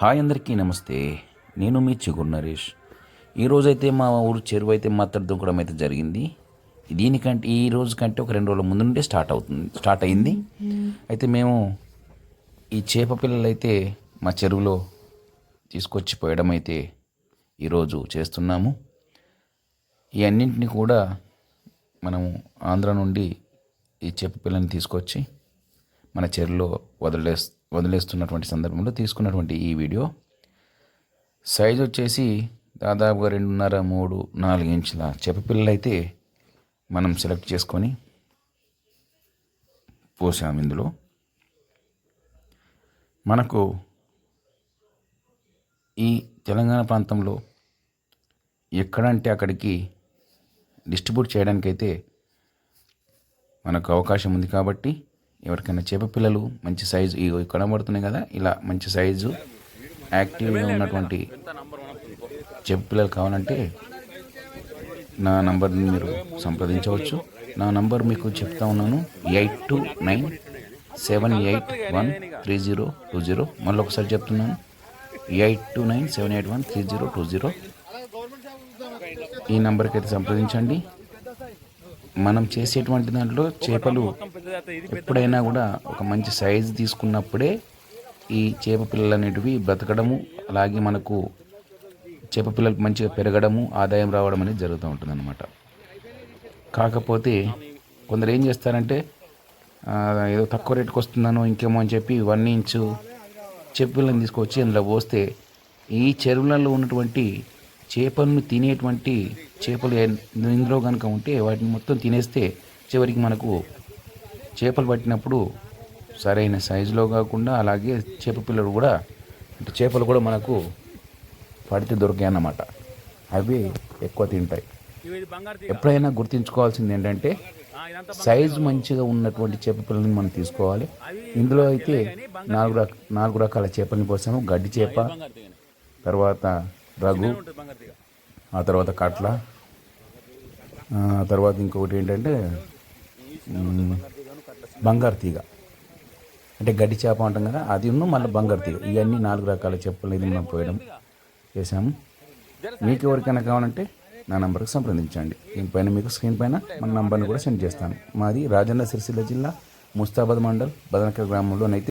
Hi అందరికీ నమస్తే. నేను మీ చిగురు నరేష్. ఈరోజైతే మా ఊరు చెరువు అయితే మాత్రం దుంకడం అయితే జరిగింది. దీనికంటే ఈ రోజు కంటే ఒక రెండు రోజుల ముందు నుండే స్టార్ట్ అవుతుంది స్టార్ట్ అయింది. అయితే మేము ఈ చేప పిల్లలు అయితే మా చెరువులో తీసుకొచ్చి పోయడం అయితే ఈరోజు చేస్తున్నాము. ఈ అన్నింటినీ కూడా మనము ఆంధ్ర నుండి ఈ చేప పిల్లని తీసుకొచ్చి మన చెరువులో వదిలేస్తాం వదిలేస్తున్నటువంటి సందర్భంలో తీసుకున్నటువంటి ఈ వీడియో. సైజ్ వచ్చేసి దాదాపుగా రెండున్నర మూడు నాలుగు ఇంచుల చేప పిల్లలు అయితే మనం సెలెక్ట్ చేసుకొని పోసాము ఇందులో. మనకు ఈ తెలంగాణ ప్రాంతంలో ఎక్కడంటే అక్కడికి డిస్ట్రిబ్యూట్ చేయడానికైతే మనకు అవకాశం ఉంది కాబట్టి ఎవరికైనా చేప పిల్లలు మంచి సైజు ఇగో కనబడుతున్నాయి కదా ఇలా మంచి సైజు యాక్టివ్గా ఉన్నటువంటి చేప పిల్లలు కావాలంటే నా నంబర్ని మీరు సంప్రదించవచ్చు. నా నంబర్ మీకు చెప్తా ఉన్నాను. Eight two nine seven eight one three zero two zero. మళ్ళీ ఒకసారి చెప్తున్నాను. Eight two nine seven eight one three zero two zero. ఈ నంబర్కి అయితే సంప్రదించండి. మనం చేసేటువంటి దాంట్లో చేపలు ఎప్పుడైనా కూడా ఒక మంచి సైజు తీసుకున్నప్పుడే ఈ చేప పిల్లలు అనేటివి బ్రతకడము అలాగే మనకు చేప పిల్లలు మంచిగా పెరగడము ఆదాయం రావడం అనేది జరుగుతూ ఉంటుంది అనమాట కాకపోతే కొందరు ఏం చేస్తారంటే ఏదో తక్కువ రేటుకి వస్తుందనో ఇంకేమో అని చెప్పి వన్ ఇంచు చేప పిల్లని తీసుకొచ్చి అందులో పోస్తే ఈ చెరువులలో ఉన్నటువంటి చేపలను తినేటువంటి చేపలు ఇందులో కనుక ఉంటే వాటిని మొత్తం తినేస్తే చివరికి మనకు చేపలు పట్టినప్పుడు సరైన సైజులో కాకుండా అలాగే చేప పిల్లలు కూడా అంటే చేపలు కూడా మనకు పడితే దొరికాయి అన్నమాట. అవి ఎక్కువ తింటాయి. ఎప్పుడైనా గుర్తుంచుకోవాల్సింది ఏంటంటే సైజు మంచిగా ఉన్నటువంటి చేప పిల్లల్ని మనం తీసుకోవాలి. ఇందులో అయితే నాలుగు రక నాలుగు రకాల చేపల్ని పోసాము. గడ్డి చేప తర్వాత రఘు ఆ తర్వాత కట్ల తర్వాత ఇంకొకటి ఏంటంటే బంగారు తీగ. అంటే గడ్డి చేప అంటాం కదా అది ఉన్న మళ్ళీ బంగారు తీగ. ఇవన్నీ నాలుగు రకాల చెప్పులు ఇది మనం పోయడం చేసాము మీకు ఎవరికైనా కావాలంటే నా నంబర్కి సంప్రదించండి. దీనిపైన మీకు స్క్రీన్ పైన మన నంబర్ని కూడా సెండ్ చేస్తాను. మాది రాజన్న సిరిసిల్ల జిల్లా ముస్తాబాద్ మండల్ బదనకర్ గ్రామంలోనైతే